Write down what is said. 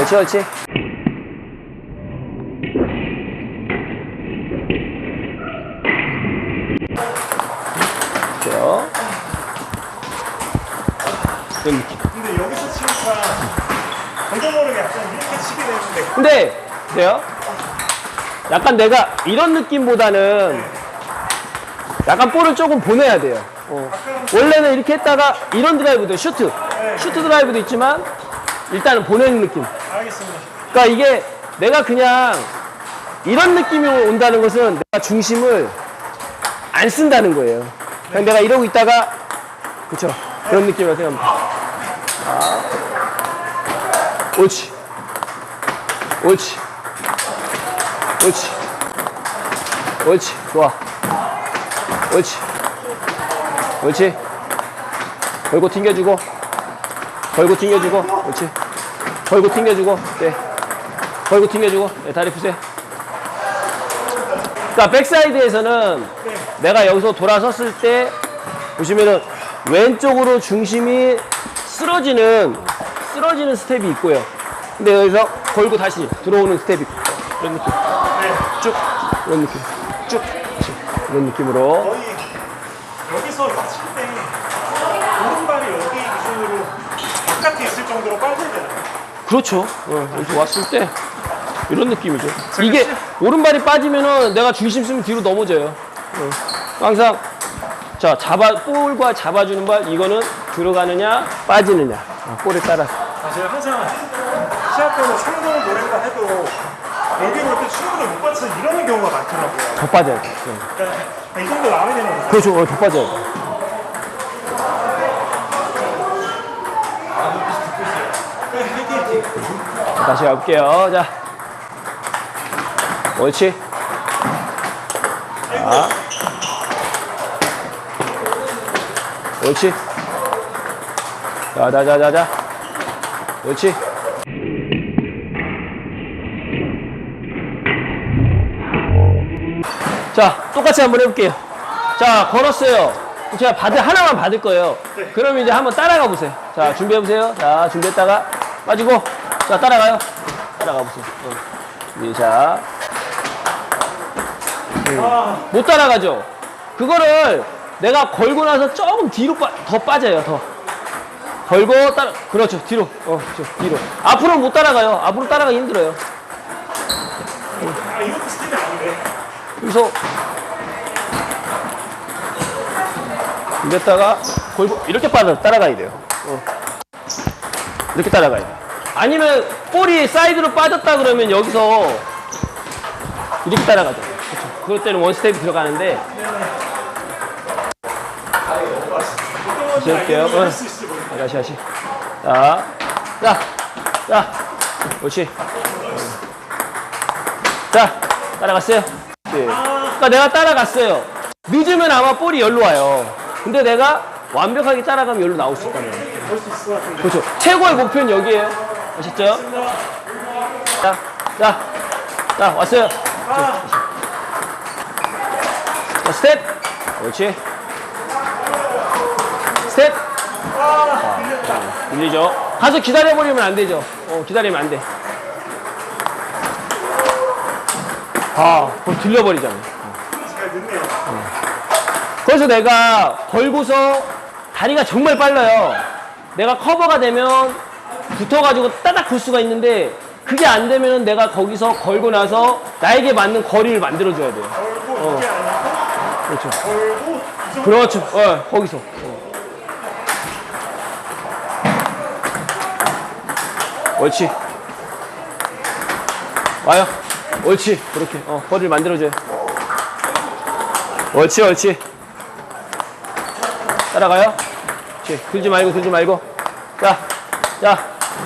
그렇지, 그렇지. 그렇죠. 근데 여기서 치니까 저도 모르게 약간 이렇게 치게 되는데 근데, 보세요. 약간 내가 이런 느낌보다는 약간 볼을 조금 보내야 돼요. 어. 원래는 이렇게 했다가 이런 드라이브도 슈트. 슈트 드라이브도 있지만 일단은 보내는 느낌. 알겠습니다. 그러니까 이게 내가 그냥 이런 느낌이 온다는 것은 내가 중심을 안 쓴다는 거예요. 그냥 내가 이러고 있다가 그쵸 그런 느낌이라고 생각합니다. 아. 옳지, 옳지, 옳지, 옳지, 좋아, 옳지, 옳지. 걸고 튕겨주고, 걸고 튕겨주고, 옳지. 걸고 튕겨주고, 네. 걸고 튕겨주고, 네, 다리 푸세요. 그러니까 백사이드에서는 내가 여기서 돌아섰을 때 보시면은 왼쪽으로 중심이 쓰러지는 쓰러지는 스텝이 있고요. 근데 여기서 걸고 다시 들어오는 스텝이 있고 이런 느낌. 쭉 이런 느낌. 쭉 그렇지. 이런 느낌으로 여기서 칠때 바깥에 있을 정도로 되나요? 그렇죠. 어, 왔을 때 이런 느낌이죠. 이게 오른발이 빠지면은 내가 중심 쓰면 뒤로 넘어져요. 어. 항상 자 잡아 볼과 잡아주는 발 이거는 들어가느냐 빠지느냐 어, 볼에 따라 사실 항상 시합 때는 성공을 노린다 해도 여기로 올때 충분히 못 받쳐서 이러는 경우가 많더라고요. 더 빠져야 돼. 어. 그러니까 이 정도 나와야 되는 거죠. 그렇죠. 어, 더 빠져야 돼. 자, 다시 가볼게요. 자. 옳지. 자. 옳지. 자, 자, 자, 자, 자. 옳지. 자, 똑같이 한번 해볼게요. 자, 걸었어요. 제가 받을, 하나만 받을 거예요. 그럼 이제 한번 따라가 보세요. 자, 준비해 보세요. 자, 준비했다가 빠지고. 자, 따라가요. 따라가 보세요. 어. 네, 자. 음. 못 따라가죠? 그거를 내가 걸고 나서 조금 뒤로 빠, 더 빠져요, 더. 걸고 따라, 그렇죠, 뒤로. 어, 저, 뒤로. 앞으로 못 따라가요. 앞으로 따라가기 힘들어요. 아, 이것도 스텝이 아니네. 그래서 이랬다가 걸고 이렇게 빠져 따라가야 돼요. 어. 이렇게 따라가야 돼. 아니면 볼이 사이드로 빠졌다 그러면 여기서 이렇게 따라가죠. 그렇죠. 그럴 때는 원 스텝이 들어가는데 거예요. 다시 다시. 자, 자, 자, 그렇지. 자, 따라갔어요. 네. 그러니까 내가 따라갔어요. 늦으면 아마 볼이 열로 와요. 근데 내가 완벽하게 따라가면 열로 나올 수 같은데. 그렇죠. 최고의 목표는 여기에요. 아셨죠? 자, 자, 자, 왔어요. 자, 스텝. 그렇지. 스텝. 아, 밀리죠. 가서 기다려버리면 안 되죠. 어, 기다리면 안 돼. 아, 그럼 들려버리잖아. 잘 늦네요. 그래서 내가 걸고서 다리가 정말 빨라요. 내가 커버가 되면 붙어가지고 따닥 굴 수가 있는데 그게 안 되면 내가 거기서 걸고 나서 나에게 맞는 거리를 만들어줘야 돼요. 걸고 이게 아니고 그렇죠. 걸고 이 정도 그렇죠. 어, 거기서. 어. 옳지. 와요. 옳지. 그렇게. 어, 거리를 만들어줘요. 옳지, 옳지. 따라가요. 그렇지. 들지 말고, 들지 말고. 자, 자.